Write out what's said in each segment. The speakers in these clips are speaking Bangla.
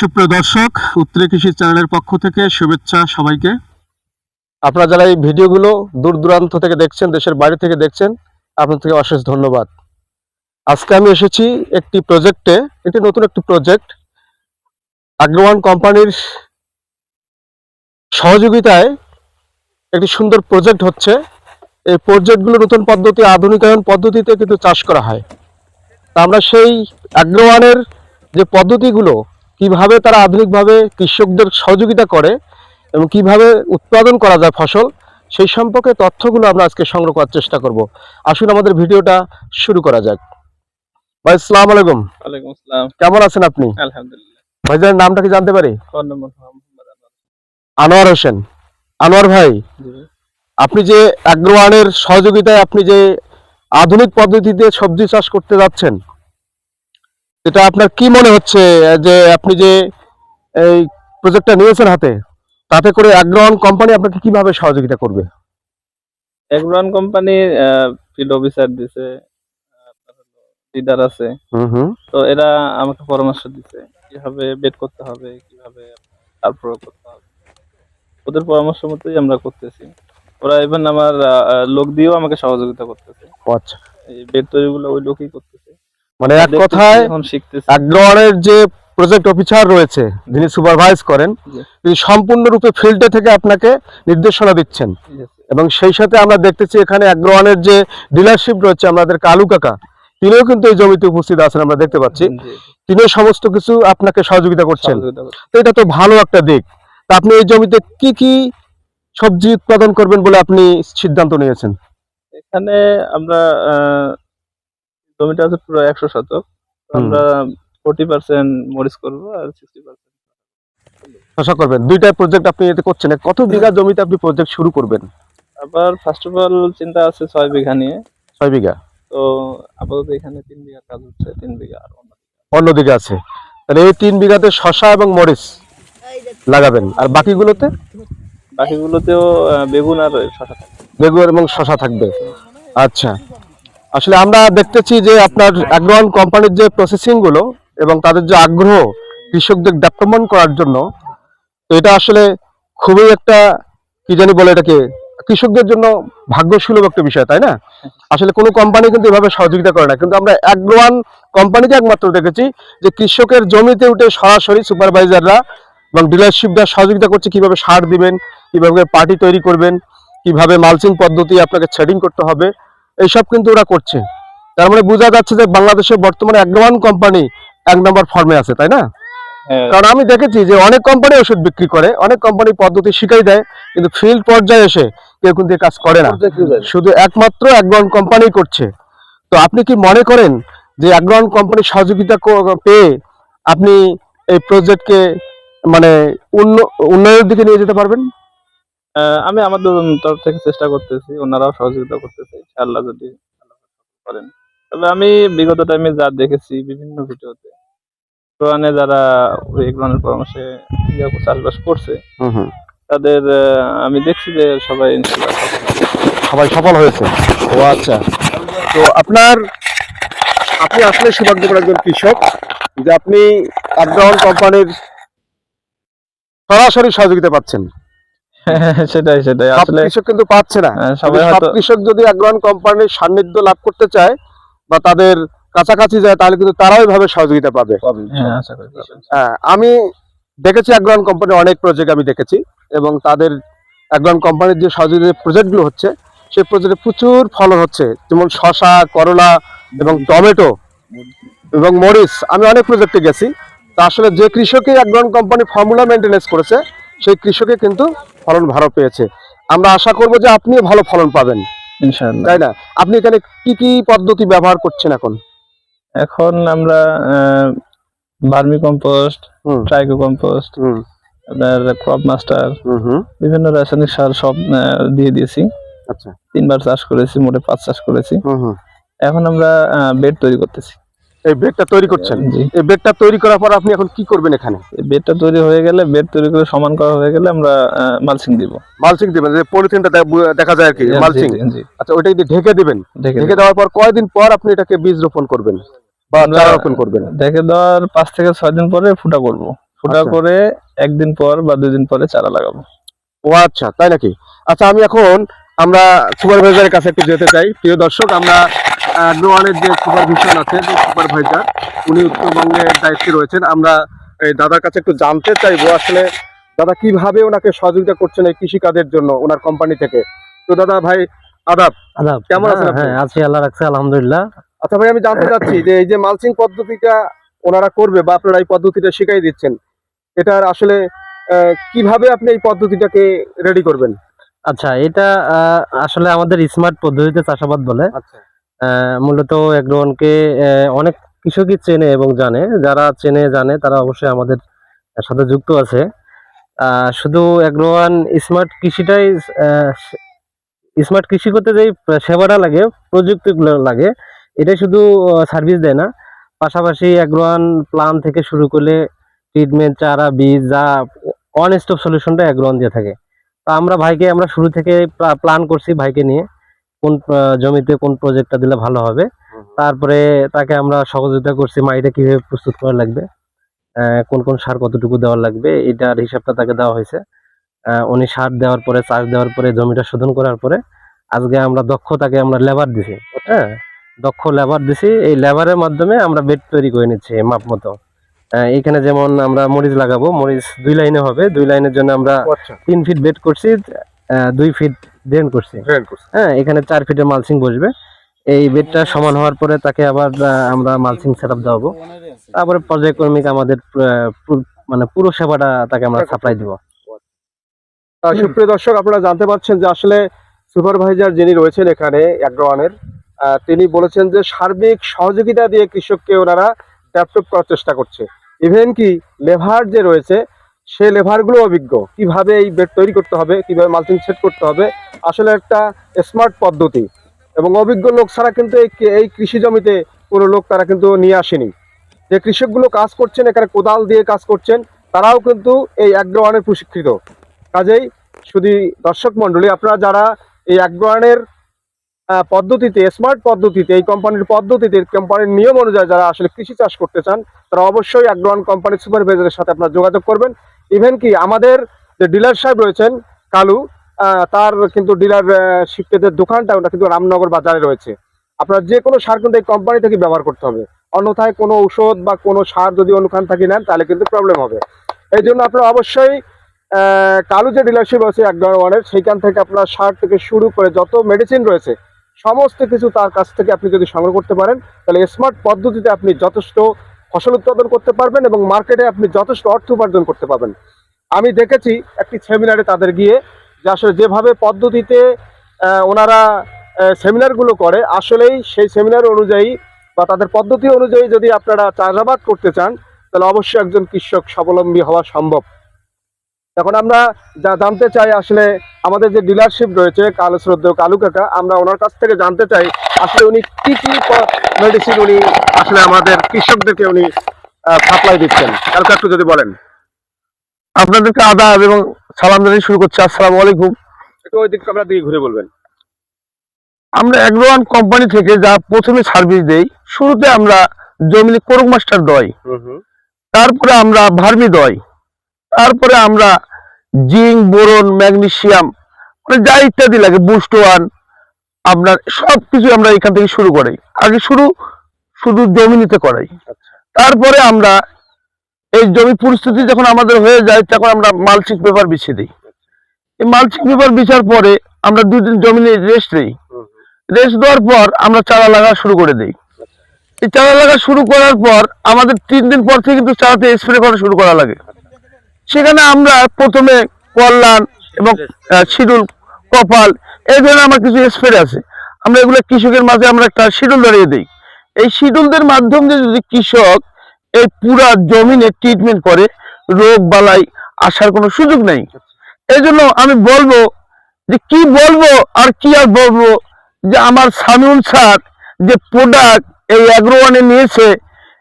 সুপ্রিয় দর্শক, উত্তরে কৃষি চ্যানেলের পক্ষ থেকে শুভেচ্ছা সবাইকে। আপনারা যারা এই ভিডিওগুলো দূর দূরান্ত থেকে দেখছেন, দেশের বাইরে থেকে দেখছেন আপনার থেকে অশেষ ধন্যবাদ। আজকে আমি এসেছি একটি প্রজেক্টে, একটি নতুন একটি প্রজেক্ট। আগ্রওয়ান কোম্পানির সহযোগিতায় একটি সুন্দর প্রজেক্ট হচ্ছে। এই প্রজেক্টগুলো নতুন পদ্ধতি, আধুনিকায়ন পদ্ধতিতে কিন্তু চাষ করা হয়। তা আমরা সেই আগ্রওয়ানের যে পদ্ধতিগুলো কীভাবে তারা আধুনিকভাবে কৃষকদের সহযোগিতা করে এবং কীভাবে উৎপাদন করা যায় ফসল সেই সম্পর্কে তথ্যগুলো আমরা আজকে সংগ্রহ করার চেষ্টা করব। আসুন আমাদের ভিডিওটা শুরু করা যাক। ভাই আসসালাম আলাইকুম। ওয়ালাইকুম আসসালাম। কেমন আছেন আপনি? আলহামদুলিল্লাহ। ভাইজানের নামটা কি জানতে পারি? আনোয়ার হোসেন। আনোয়ার ভাই আপনি যে অ্যাগ্রোয়ানের সহযোগিতায় আপনি যে আধুনিক পদ্ধতিতে সবজি চাষ করতে যাচ্ছেন এটা আপনার কি মনে হচ্ছে যে আপনি যে এই প্রজেক্টটা নিয়েছেন হাতে তাতে করে অ্যাগ্রোয়ান কোম্পানি আপনাকে কীভাবে সহযোগিতা করবে? এগ্রোয়ান কোম্পানির ফিল্ড অফিসার দিছে লিডার আছে। তো এরা আমাকে পরামর্শ দিছে কীভাবে বেড করতে হবে কীভাবে সার প্রয়োগ করতে হবে। ওদের পরামর্শ মতোই আমরা করতেছি। ওরা ইভেন আমার লোক দিয়েও আমাকে সহযোগিতা করতেছে। আচ্ছা। এই বেড তৈরিগুলো ওই লোকই করতেছে। মানে এক কথায় শিখতেছি। যে প্রজেক্ট অফিসার রয়েছে যিনি সুপারভাইজ করেন তিনি সম্পূর্ণরূপে ফিল্ডে থেকে আপনাকে নির্দেশনা দিচ্ছেন। এবং সেই সাথে আমরা দেখতেছি এখানে অ্যাগ্রোয়ানের যে ডিলারশিপ রয়েছে আমাদের কালু কাকা তিনিও কিন্তু এই জমিতে উপস্থিত আছেন আমরা দেখতে পাচ্ছি। তিনিও সমস্ত কিছু আপনাকে সহযোগিতা করছেন। তো এটা তো ভালো একটা দিক। তা আপনি এই জমিতে কি কি সবজি উৎপাদন করবেন বলে আপনি সিদ্ধান্ত নিয়েছেন? এখানে আমরা আহ, জমিটা আছে পুরো একশো শতক। আমরা ফোর্টি পার্সেন্ট মরিচ করব আর সিক্সটি পার্সেন্ট আশা করবেন। দুইটা প্রজেক্ট আপনি এতে করছেন কত বিঘা জমিতে আপনি প্রজেক্ট শুরু করবেন? আবার ফার্স্ট অফ অল চিন্তা আছে ছয় বিঘা নিয়ে। ছয় বিঘা? তো আপাতত এখানে তিন বিঘা কাজ হচ্ছে তিন বিঘা আর অন্য অন্যদিকে আছে। তাহলে এই তিন বিঘাতে শশা এবং মরিচ লাগাবেন। আর বাকিগুলোতে? বাকিগুলোতেও বেগুন আর শশা থাকে বেগুন এবং শশা থাকবে। আচ্ছা। আসলে আমরা দেখতেছি যে আপনার অ্যাগ্রোয়ান কোম্পানির যে প্রসেসিংগুলো এবং তাদের যে আগ্রহ কৃষকদের ডেভেলপমেন্ট করার জন্য, তো এটা আসলে খুবই একটা, কি জানি বলে এটাকে, কৃষকদের জন্য ভাগ্যসুলভ একটা বিষয়, তাই না? আসলে কোনো কোম্পানি কিন্তু এভাবে সহযোগিতা করে না। কিন্তু আমরা অ্যাগ্রোয়ান কোম্পানিকে একমাত্র দেখেছি যে কৃষকের জমিতে উঠে সরাসরি সুপারভাইজাররা এবং ডিলারশিপরা সহযোগিতা করছে, কীভাবে সার দিবেন, কীভাবে পার্টি তৈরি করবেন, কীভাবে মালচিং পদ্ধতি আপনাকে শেডিং করতে হবে। এইসব কিন্তু ওরা করছে। তার মানে বোঝা যাচ্ছে যে বাংলাদেশে বর্তমানে অ্যাগ্রোয়ান কোম্পানি এক নম্বর ফর্মে আছে তাই না? হ্যাঁ। কারণ আমি দেখেছি যে অনেক কোম্পানি ওষুধ বিক্রি করে অনেক কোম্পানি পদ্ধতি শিখাই দেয় কিন্তু ফিল্ড পর্যায়ে এসে কেউ কিন্তু কাজ করে না। শুধু একমাত্র অ্যাগ্রোয়ান কোম্পানি করছে। তো আপনি কি মনে করেন যে অ্যাগ্রোয়ান কোম্পানির সহযোগিতা পেয়ে আপনি এই প্রজেক্টকে মানে উন্ন- উন্নয়নের দিকে নিয়ে যেতে পারবেন? আমি আমাদের তরফ থেকে চেষ্টা করতেছি ওনারাও সহযোগিতা করতেছে ইনশাআল্লাহ যদি করেন। তবে আমি বিগত টাইমে যা দেখেছি বিভিন্ন ভিডিওতে কোরআনে যারা ওই এগুলোর পরামর্শে চাষবাস করছে তাদের আমি দেখছি যে সবাই ইনশাআল্লাহ সবাই সফল হয়েছে? ও আচ্ছা। তো আপনার আপনি আসলে সৌভাগ্যবান একজন কৃষক যে আপনি আপডাউন কোম্পানির সরাসরি সহযোগিতা পাচ্ছেন। সেটাই সেটাই। আসলে কৃষক কিন্তু পাচ্ছে না। সবাই সবাই হয়তো কৃষক যদি কোম্পানির সান্নিধ্য লাভ করতে চায় বা তাদের কাছাকাছি যায় তাহলে কিন্তু তারাও এভাবে সহযোগিতা পাবে। হ্যাঁ। হ্যাঁ আমি দেখেছি অনেক প্রজেক্ট আমি দেখেছি এবং তাদের কোম্পানির যে সহযোগিতা প্রজেক্টগুলো হচ্ছে সেই প্রজেক্টে প্রচুর ফলন হচ্ছে। যেমন শশা করলা এবং টমেটো এবং মরিচ। আমি অনেক প্রজেক্টে গেছি। তা আসলে যে কৃষকই আগ্রহণ কোম্পানি ফর্মুলা মেনটেনেন্স করেছে সেই কৃষকে কিন্তু ফলন ভালো পেয়েছে। আমরা আশা করব যে আপনি ভালো ফলন পাবেন। ইনশাআল্লাহ। তাই না? আপনি এখানে কি কি পদ্ধতি ব্যবহার করছেন এখন? এখন আমরা ভার্মি কম্পোস্ট ট্রাইকো কম্পোস্ট আপনার ক্রপ মাস্টার বিভিন্ন রাসায়নিক সার সব দিয়ে দিয়েছি। আচ্ছা। তিনবার চাষ করেছি মোটে পাঁচ চাষ করেছি। এখন আমরা বেড তৈরি করতেছি। এই বেডটা তৈরি করছেন? এই বেডটা তৈরি করার পর আপনি এখন কি করবেন এখানে? বেডটা তৈরি হয়ে গেলে বেড তৈরি করে সমান করা হয়ে গেলে আমরা মালচিং দিব। মালচিং দিবেন যে পলিথিনটা দেখা যায় আর কি জি, আচ্ছা ওইটা দিয়ে ঢেকে দিবেন ঢেকে ঢেকে দেওয়ার পর কয়দিন পর আপনি এটাকে বীজ রোপণ করবেন? বা চারা রোপণ করবেন? ঢেকে দেওয়ার পাঁচ থেকে ছয় দিন পরে ফুটা করব। ফুটা আচ্ছা। করে একদিন পর বা দুই দিন পরে চারা লাগাবো। ও আচ্ছা তাই নাকি? আচ্ছা আমি এখন আমরা সুপারভাইজারের কাছে একটু যেতে চাই। প্রিয় দর্শক আমরা গ্রোয়ানের যে সুপারভিশন আছে যে সুপারভাইজার উনি উত্তরবঙ্গের দায়িত্বে রয়েছেন। আমরা এই দাদার কাছে একটু জানতে চাইব আসলে দাদা কীভাবে ওনাকে সহযোগিতা করছেন এই কৃষি কাজের জন্য ওনার কোম্পানি থেকে? তো দাদা ভাই আদাব আদাব। কেমন আছেন হ্যাঁ, হ্যাঁ আছি আল্লাহ রাখছে আলহামদুলিল্লাহ। আচ্ছা ভাই আমি জানতে চাচ্ছি যে এই যে মালচিং পদ্ধতিটা ওনারা করবে বা আপনারা এই পদ্ধতিটা শিখাই দিচ্ছেন এটার আসলে কীভাবে আপনি এই পদ্ধতিটাকে রেডি করবেন? আচ্ছা এটা আসলে আমাদের স্মার্ট পদ্ধতিতে চাষাবাদ বলে। আচ্ছা। মূলত এগ্রোনকে অনেক কৃষকই চেনে এবং জানে। যারা চেনে, জানে, তারা অবশ্যই আমাদের সাথে যুক্ত আছে। শুধু এগ্রোয়ান স্মার্ট কৃষিটাই স্মার্ট কৃষি করতে যেই সেবাটা লাগে প্রযুক্তিগুলো লাগে এটা শুধু সার্ভিস দেয় না। পাশাপাশি এগ্রোয়ান প্লান থেকে শুরু করলে ট্রিটমেন্ট চারা, বীজ, যা অন স্টপ সলিউশনটা এগ্রোয়ান দিয়ে থাকে। তো আমরা ভাইকে, আমরা শুরু থেকে প্ল্যান করছি ভাইকে নিয়ে। কোন জমিতে কোন প্রজেক্টটা দিলে ভালো হবে। তারপরে তাকে আমরা সহযোগিতা করছি মাটিটা কীভাবে প্রস্তুত করা লাগবে? কোন কোন সার কতটুকু দেওয়া লাগবে? এটার হিসাবটা তাকে দেওয়া হয়েছে। উনি সার দেওয়ার পরে চাষ দেওয়ার পরে জমিটা শোধন করার পরে আজকে আমরা দক্ষ তাকে আমরা লেবার দিছি। হ্যাঁ দক্ষ লেবার দিছি। এই লেবারের মাধ্যমে আমরা বেড তৈরি করে নিচ্ছি মাপ মতো। এখানে যেমন আমরা মরিচ লাগাবো মরিচ দুই লাইনে হবে। দুই লাইনের জন্য আমরা আচ্ছা। তিন ফিট বেড করছি। আহ, দুই ফিট ড্রেন করছি। হ্যাঁ এখানে চার ফিটের মালচিং বসবে। এই বেডটা সমান হওয়ার পরে তাকে আবার আমরা মালচিং সেট আপ দেওয়াবো। তারপরে পর্যায়ক্রমিক আমাদের মানে পুরো সেবাটা তাকে আমরা সাপ্লাই দিব। সুপ্রিয় দর্শক আপনারা জানতে পারছেন যে আসলে সুপারভাইজার যিনি রয়েছেন এখানে অ্যাগ্রোয়ানের তিনি বলেছেন যে সার্বিক সহযোগিতা দিয়ে কৃষককে ওনারা ডেভেলপ করার চেষ্টা করছে। ইভেন কি লেভার যে রয়েছে সে লেভারগুলো অভিজ্ঞ। কীভাবে এই বেড তৈরি করতে হবে, কীভাবে মাল্টিং সেট করতে হবে, আসলে একটা স্মার্ট পদ্ধতি। এবং অভিজ্ঞ লোক ছাড়া কিন্তু এই এই কৃষি জমিতে কোনো লোক তারা কিন্তু নিয়ে আসেনি। যে কৃষকগুলো কাজ করছেন, এখানে কোদাল দিয়ে কাজ করছেন, তারাও কিন্তু এই অ্যাগ্রোয়ানের প্রশিক্ষিত। কাজেই শুধু দর্শক মন্ডলী আপনারা যারা এই অ্যাগ্রোয়ানের পদ্ধতিতে, স্মার্ট পদ্ধতিতে, এই কোম্পানির পদ্ধতিতে, কোম্পানির নিয়ম অনুযায়ী যারা আসলে কৃষি চাষ করতে চান, তারা অবশ্যই অ্যাগ্রোয়ান কোম্পানির সুপারভাইজারের সাথে আপনারা যোগাযোগ করবেন। ইভেন কি আমাদের যে ডিলার সাহেব রয়েছেন, কালু তার কিন্তু ডিলার শিফটের দোকানটা ওটা কিন্তু রামনগর বাজারে রয়েছে। আপনার যে কোনো সার কিন্তু এই কোম্পানি থেকে ব্যবহার করতে হবে। অন্যথায় কোনো ঔষধ বা কোনো সার যদি অনুখান থেকে নেন, তাহলে কিন্তু প্রবলেম হবে। এই জন্য আপনারা অবশ্যই কালু যে ডিলারশিপ আছে এক ওয়ানের, সেইখান থেকে আপনার সার থেকে শুরু করে যত মেডিসিন রয়েছে, সমস্ত কিছু তার কাছ থেকে আপনি যদি সংগ্রহ করতে পারেন, তাহলে স্মার্ট পদ্ধতিতে আপনি যথেষ্ট ফসল উৎপাদন করতে পারবেন এবং মার্কেটে আপনি যথেষ্ট অর্থ উপার্জন করতে পারবেন। আমি দেখেছি একটি সেমিনারে তাদের গিয়ে যে আসলে যেভাবে পদ্ধতিতে ওনারা সেমিনারগুলো করে, আসলেই সেই সেমিনার অনুযায়ী বা তাদের পদ্ধতি অনুযায়ী যদি আপনারা চাষাবাদ করতে চান, তাহলে অবশ্যই একজন কৃষক স্বাবলম্বী হওয়া সম্ভব। এখন আমরা যা জানতে চাই আসলে আমাদের যে ডিলারশিপ রয়েছে কালু শ্রদ্ধেয় কালু কাকা আমরা ওনার কাছ থেকে জানতে চাই আসলে উনি কি কি মেডিসিন উনি আসলে আমাদের কৃষকদেরকে উনি সাপ্লাই দিচ্ছেন। কালকা একটু যদি বলেন। আপনাদেরকে আদাব এবং সালাম জানিয়ে শুরু করছি। আসসালামু আলাইকুম। একটু ওই দিক আমরা দিকে ঘুরে বলবেন। আমরা অ্যাগ্রোয়ান কোম্পানি থেকে যা প্রথমে সার্ভিস দেই শুরুতে আমরা জমিনে কোরক মাস্টার দই। তারপরে আমরা ভার্মি দই। তারপরে আমরা জিঙ্ক বোরন ম্যাগনেসিয়াম মানে যা ইত্যাদি লাগে বুস্ট ওয়ান আপনার সব কিছু আমরা এখান থেকে শুরু করাই। আগে শুরু শুধু জমিনিতে করাই। তারপরে আমরা এই জমি পরিস্থিতি যখন আমাদের হয়ে যায় তখন আমরা মালচিং পেপার বিছিয়ে দিই। এই মালচিং পেপার বিছার পরে আমরা দুই দুদিন জমিনে রেস্ট দিই। রেস্ট দেওয়ার পর আমরা চারা লাগা শুরু করে দিই। এই চারা লাগা শুরু করার পর আমাদের তিন দিন পর থেকে কিন্তু চারাতে স্প্রে করা শুরু করা লাগে। সেখানে আমরা প্রথমে কল্যাণ এবং শিডুল কপাল এই ধরনের আমার কিছু স্প্রে আছে। আমরা এগুলো কৃষকের মাঝে আমরা একটা শিডুল দাঁড়িয়ে দিই। এই শিডুলদের মাধ্যমে যদি কৃষক এই পুরা জমিনে ট্রিটমেন্ট করে রোগ বালাই আসার কোনো সুযোগ নেই। এই জন্য আমি বলব যে কি বলব আর কি আর বলব যে আমার সামিউল স্যার যে প্রোডাক্ট এই অ্যাগ্রোয়ানে নিয়েছে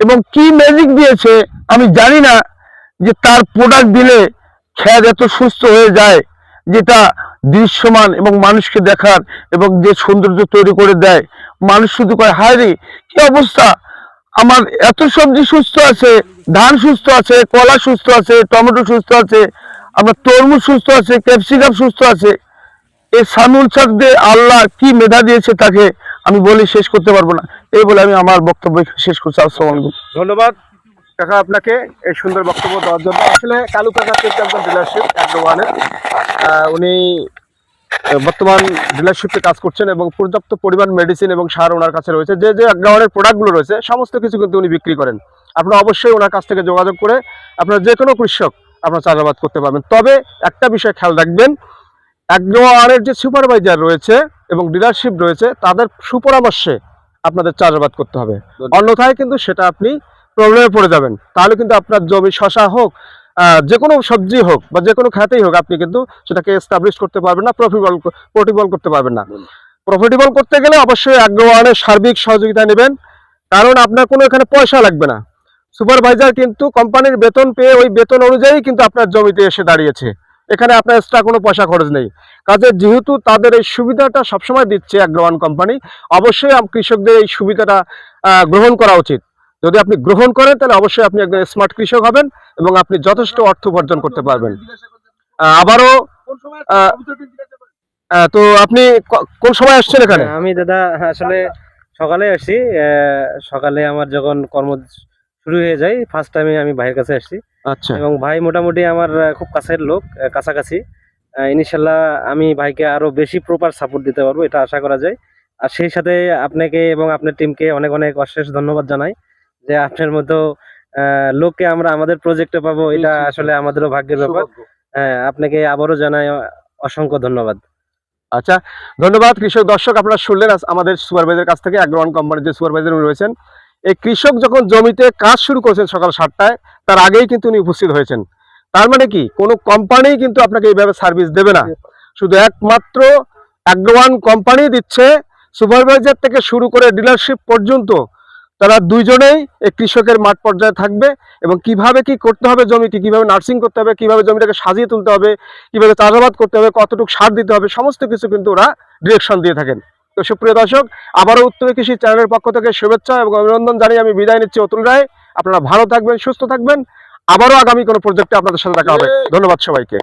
এবং কি ম্যাজিক দিয়েছে আমি জানি না। যে তার প্রোডাক্ট দিলে খেত এত সুস্থ হয়ে যায়, যেটা দৃশ্যমান এবং মানুষকে দেখার এবং যে সৌন্দর্য তৈরি করে দেয়, মানুষ শুধু কয়, হায় রে, কি অবস্থা? আমার এত সবজি সুস্থ আছে, ধান সুস্থ আছে, কলা সুস্থ আছে, টমেটো সুস্থ আছে, আমার তরমুজ সুস্থ আছে, ক্যাপসিকাম সুস্থ আছে। এই সানুল চাকদে আল্লাহ কি মেধা দিয়েছে তাকে আমি বলে শেষ করতে পারব না। এই বলে আমি আমার বক্তব্য শেষ করছি। আসসালামু ধন্যবাদ। কাকা আপনাকে এই সুন্দর বক্তব্য দেওয়ার জন্য আসলে কালু কাকা কিন্তু একজন ডিলারশিপ অ্যাগ্রোওয়ানের উনি বর্তমান ডিলারশিপে কাজ করছেন এবং পর্যাপ্ত পরিমাণ মেডিসিন এবং সার ওনার কাছে রয়েছে। যে যে অ্যাগ্রোওয়ানের প্রোডাক্টগুলো রয়েছে সমস্ত কিছু কিন্তু উনি বিক্রি করেন। আপনারা অবশ্যই ওনার কাছ থেকে যোগাযোগ করে আপনারা যে কোনো কৃষক আপনারা চাষাবাদ করতে পারবেন। তবে একটা বিষয় খেয়াল রাখবেন অ্যাগ্রোওয়ানের যে সুপারভাইজার রয়েছে এবং ডিলারশিপ রয়েছে তাদের সুপরামর্শে আপনাদের চাষাবাদ করতে হবে। অন্যথায় কিন্তু সেটা আপনি প্রবলেমে পড়ে যাবেন। তাহলে কিন্তু আপনার জমি শশা হোক যে কোনো সবজি হোক বা যে কোনো খাতেই হোক আপনি কিন্তু সেটাকে এস্টাবলিশ করতে পারবেন না প্রফিটেবল প্রফিটেবল করতে পারবেন না। প্রফিটেবল করতে গেলে অবশ্যই অ্যাগ্রোওয়ানের সার্বিক সহযোগিতা নেবেন। কারণ আপনার কোনো এখানে পয়সা লাগবে না। সুপারভাইজার কিন্তু কোম্পানির বেতন পেয়ে ওই বেতন অনুযায়ী কিন্তু আপনার জমিতে এসে দাঁড়িয়েছে। এখানে আপনার এক্সট্রা কোনো পয়সা খরচ নেই। কাজে যেহেতু তাদের এই সুবিধাটা সবসময় দিচ্ছে অ্যাগ্রোওয়ান কোম্পানি অবশ্যই কৃষকদের এই সুবিধাটা গ্রহণ করা উচিত। যদি আপনি গ্রহণ করেন তাহলে অবশ্যই আপনি একজন স্মার্ট কৃষক হবেন এবং আপনি যথেষ্ট অর্থ উপার্জন করতে পারবেন। আবারও তো আপনি কোন সময় আসছেন এখানে? আমি দাদা আসলে সকালে আসছি। সকালে আমার যখন কর্ম শুরু হয়ে যায় ফার্স্ট টাইমে আমি ভাইয়ের কাছে আসছি। আচ্ছা। এবং ভাই মোটামুটি আমার খুব কাছের লোক কাছাকাছি। ইনশাল্লাহ আমি ভাইকে আরও বেশি প্রপার সাপোর্ট দিতে পারব এটা আশা করা যায়। আর সেই সাথে আপনাকে এবং আপনার টিমকে অনেক অনেক অশেষ ধন্যবাদ জানাই। যে আপনার মতো লোককে আমরা আমাদের প্রজেক্টে পাবো এটা আসলে আমাদেরও ভাগ্যের ব্যাপার। হ্যাঁ আপনাকে আবারও জানাই অসংখ্য ধন্যবাদ। আচ্ছা ধন্যবাদ। কৃষক দর্শক আপনারা শুনলেন আমাদের সুপারভাইজার কাছ থেকে অ্যাগ্রোওয়ান কোম্পানির যে সুপারভাইজার উনি রয়েছেন। এই কৃষক যখন জমিতে কাজ শুরু করেছেন সকাল সাতটায় তার আগেই কিন্তু উনি উপস্থিত হয়েছেন। তার মানে কি? কোনো কোম্পানি কিন্তু আপনাকে এইভাবে সার্ভিস দেবে না। শুধু একমাত্র অ্যাগ্রোওয়ান কোম্পানি দিচ্ছে সুপারভাইজার থেকে শুরু করে ডিলারশিপ পর্যন্ত তারা দুইজনেই এই কৃষকের মাঠ পর্যায়ে থাকবে এবং কীভাবে কি করতে হবে জমিকে, কীভাবে নার্সিং করতে হবে, কীভাবে জমিটাকে সাজিয়ে তুলতে হবে, কীভাবে চাষাবাদ করতে হবে, কতটুকু সার দিতে হবে, সমস্ত কিছু কিন্তু ওরা ডিরেকশন দিয়ে থাকেন। তো সুপ্রিয় দর্শক, আবারও উত্তর কৃষি চ্যানেলের পক্ষ থেকে শুভেচ্ছা এবং অভিনন্দন জানিয়ে আমি বিদায় নিচ্ছি অতুল রায়। আপনারা ভালো থাকবেন, সুস্থ থাকবেন। আবারও আগামী কোনো প্রজেক্টে আপনাদের সাথে দেখা হবে। ধন্যবাদ সবাইকে।